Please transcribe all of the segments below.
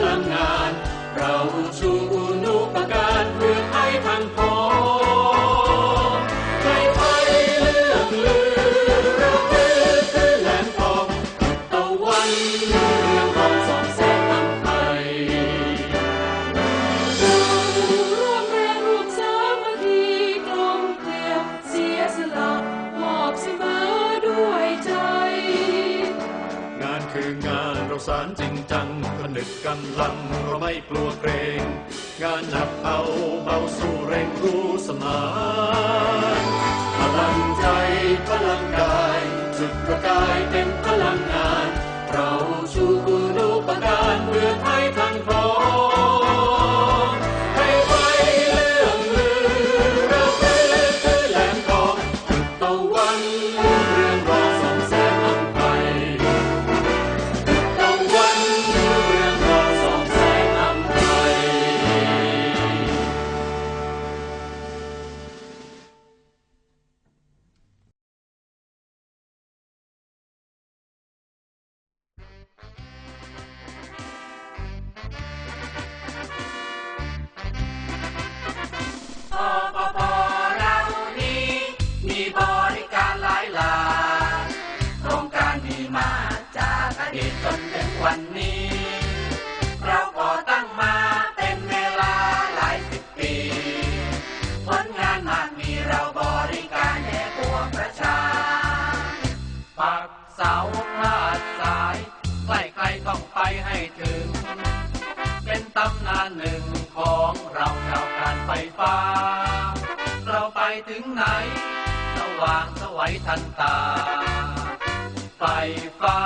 เป็นพลังงาน เราชูนุปการเพื่อให้ทันพร้อมให้ไฟเรื่องลือเรื่องลือคือแหลมทองตะวันเรืองรองสองแสงนำไปร่วมแรงร่วมสามัคคีกลมเกลียวเสียสละมอบเสมอด้วยใจ งานคืองาน สารจริงจังผนึกกำลังเราไม่กลัวเกรง งานหนักเอาเบาสู้เร่งรู้สมาน ปปปเรานี้ มีบริการหลายหลายโครงการมีมาจากอดีตจนถึงวันนี้ เราก่อตั้งมาเป็นเวลาหลายสิบปี ผลงานมากมีเราบริการแด่ปวงประชา ปักเสาพาดสาย ใกล้ๆต้องไปให้ถึง เป็นตำนานหนึ่ง ถึงไหน สว่างสวัยทันตา ไฟฟ้า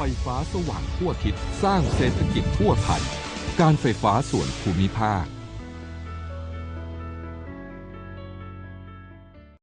ไฟฟ้าสว่างทั่วทิศสร้างเศรษฐกิจทั่วไทย การไฟฟ้าส่วนภูมิภาค